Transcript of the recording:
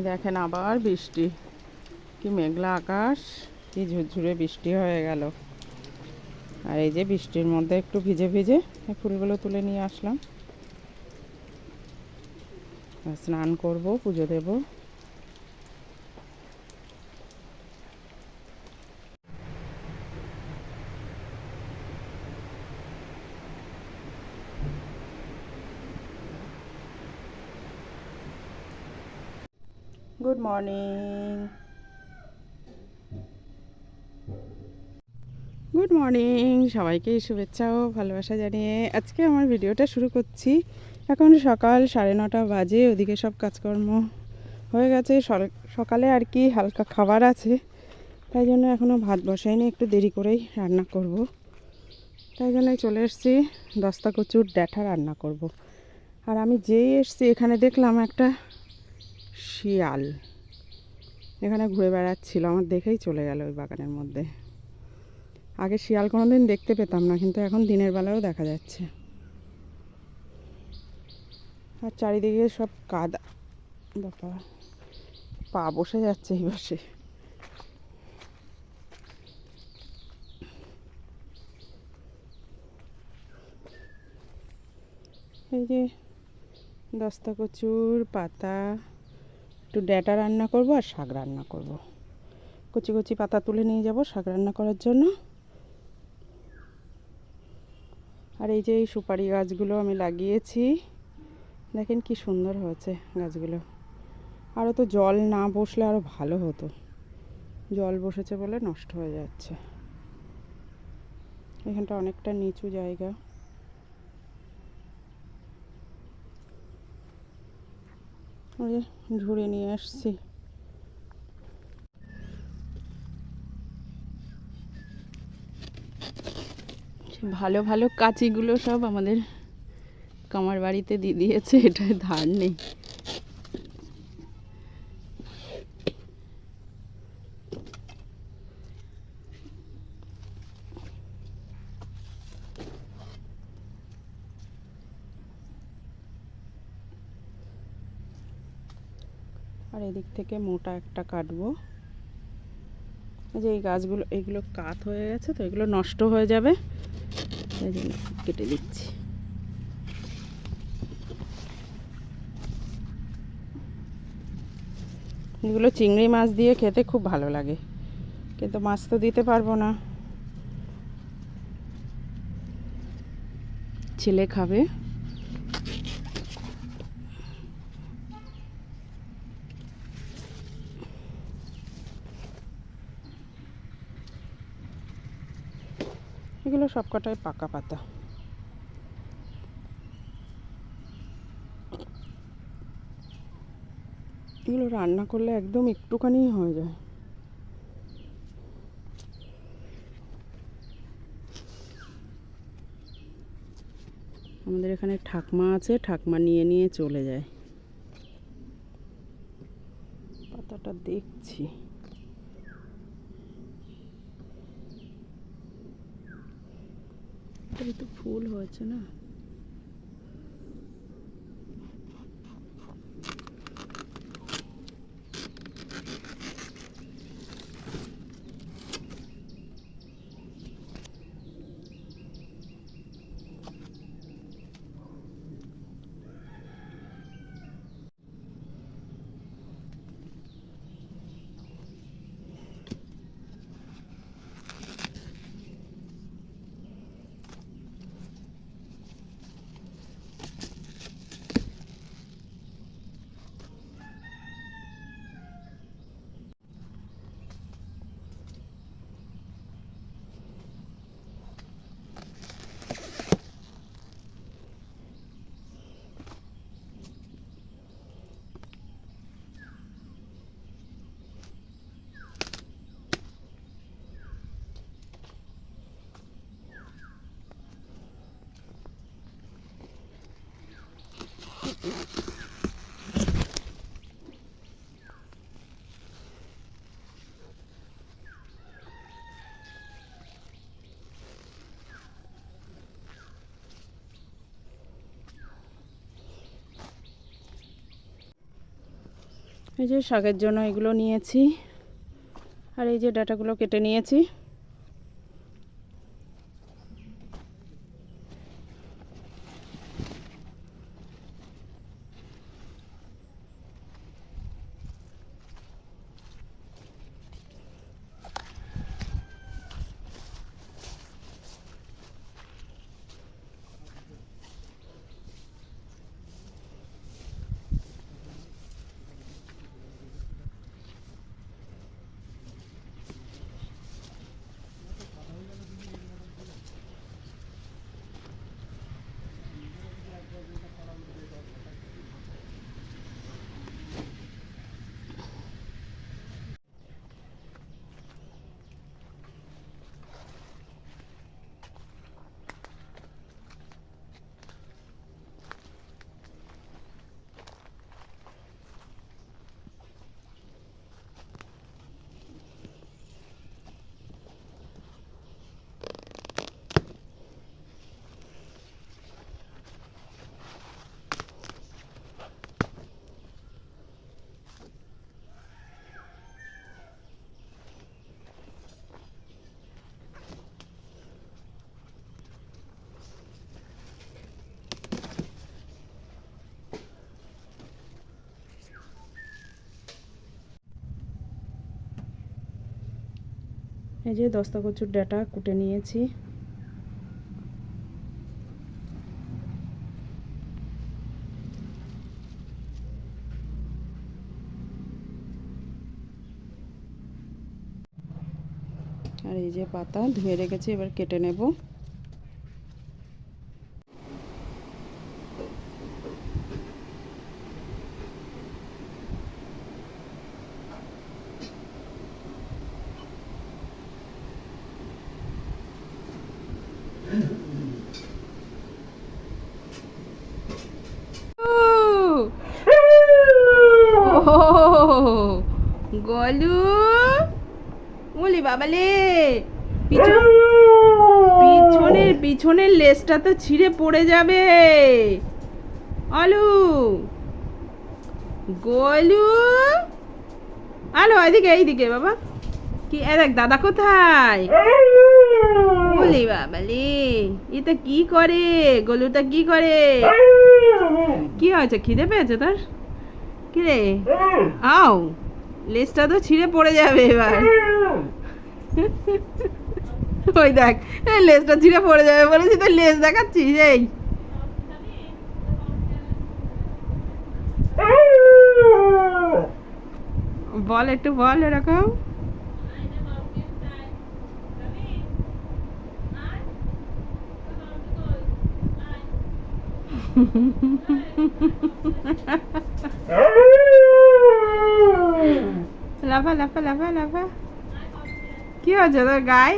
দেখেন আবার বৃষ্টি। কি মেঘলা আকাশ, কি ঝুরঝুরে বৃষ্টি হয়ে গেল। আর এই যে বৃষ্টির মধ্যে একটু ভিজে ভিজে ফুলগুলো তুলে নিয়ে আসলাম। স্নান করব, পুজো দেব। মর্নিং গুড মর্নিং সবাইকে শুভেচ্ছা ও ভালোবাসা জানিয়ে আজকে আমার ভিডিওটা শুরু করছি। এখন সকাল সাড়ে নটা বাজে, ওদিকে সব কাজকর্ম হয়ে গেছে। সকালে আর কি হালকা খাবার আছে, তাই জন্য এখনও ভাত বসাইনি, একটু দেরি করেই রান্না করব। তাই জন্য চলে এসেছি, দস্তা কচুর ড্যাঠা রান্না করব। আর আমি যেই এসছি, এখানে দেখলাম একটা শিয়াল। এখানে ঘুরে বেড়াচ্ছিল, আমার দেখেই চলে গেল ওই বাগানের মধ্যে। আগে শিয়াল কোনোদিন দেখতে পেতাম না, কিন্তু এখন দিনের বেলাও দেখা যাচ্ছে। আর চারিদিকে সব কাদা। বাবা, পা বসে যাচ্ছে এই বসে এই যে দস্তা কচুর পাতা একটু ড্যাটা রান্না করব আর শাক রান্না করব। কচি কচি পাতা তুলে নিয়ে যাব শাক রান্না করার জন্য। আর এই যে এই সুপারি গাছগুলো আমি লাগিয়েছি, দেখেন কি সুন্দর হয়েছে গাছগুলো। আরও তো জল না বসলে আরও ভালো হতো। জল বসেছে বলে নষ্ট হয়ে যাচ্ছে। এখানটা অনেকটা নিচু জায়গা। ওই ঝুড়ে নিয়ে আসছি। ভালো ভালো কাঁচিগুলো সব আমাদের কামার বাড়িতে দিয়ে দিয়েছে এটা ধার নেই। আর এদিক থেকে মোটা একটা কাটবো। যে এই গাছগুলো, এইগুলো কাত হয়ে গেছে তো, এগুলো নষ্ট হয়ে যাবে। এই জন্য কেটে দিচ্ছি। এগুলো চিংড়ি মাছ দিয়ে খেতে খুব ভালো লাগে, কিন্তু মাছ তো দিতে পারব না। ছেলে খাবে। এগুলো সবকটাই পাকা পাতা। এগুলো রান্না করলে একদম একটুখানি হয়ে যায়। আমাদের এখানে ঠাকমা আছে, ঠাকমা নিয়ে নিয়ে চলে যায়। পাতাটা দেখছি। তো ফুল হয়েছে না? এই যে শাকের জন্য এগুলো নিয়েছি। আর এই যে ডাটাগুলো কেটে নিয়েছি। এই যে দস্তা কচুর ডাটা কুটে নিয়েছি। আর এই যে পাতা ধুয়ে রেখেছি, এবার কেটে নেব। গলু। বলি বাবালে পিছন পিছনের পিছনের লেজটা তো ছিঁড়ে পড়ে যাবে। অলু গলু। আলো এদিকে এইদিকে বাবা। কি এ দেখ দাদা কোথায়? বলি বাবালে এটা কি করে? গলুটা কি করে? কি হয়েছে? খিদে পেয়েছে তোর? কি রে? আও। লেজটা তো ছিঁড়ে পড়ে যাবে এবার। ওই দেখ লেজটা ছিঁড়ে পড়ে যাবে বলেছি তো লেজ দেখাচ্ছিস এই। বল একটু বল এরকম। লাফা লাফা লাফা লাফা কি হয়েছে তোর গায়ে?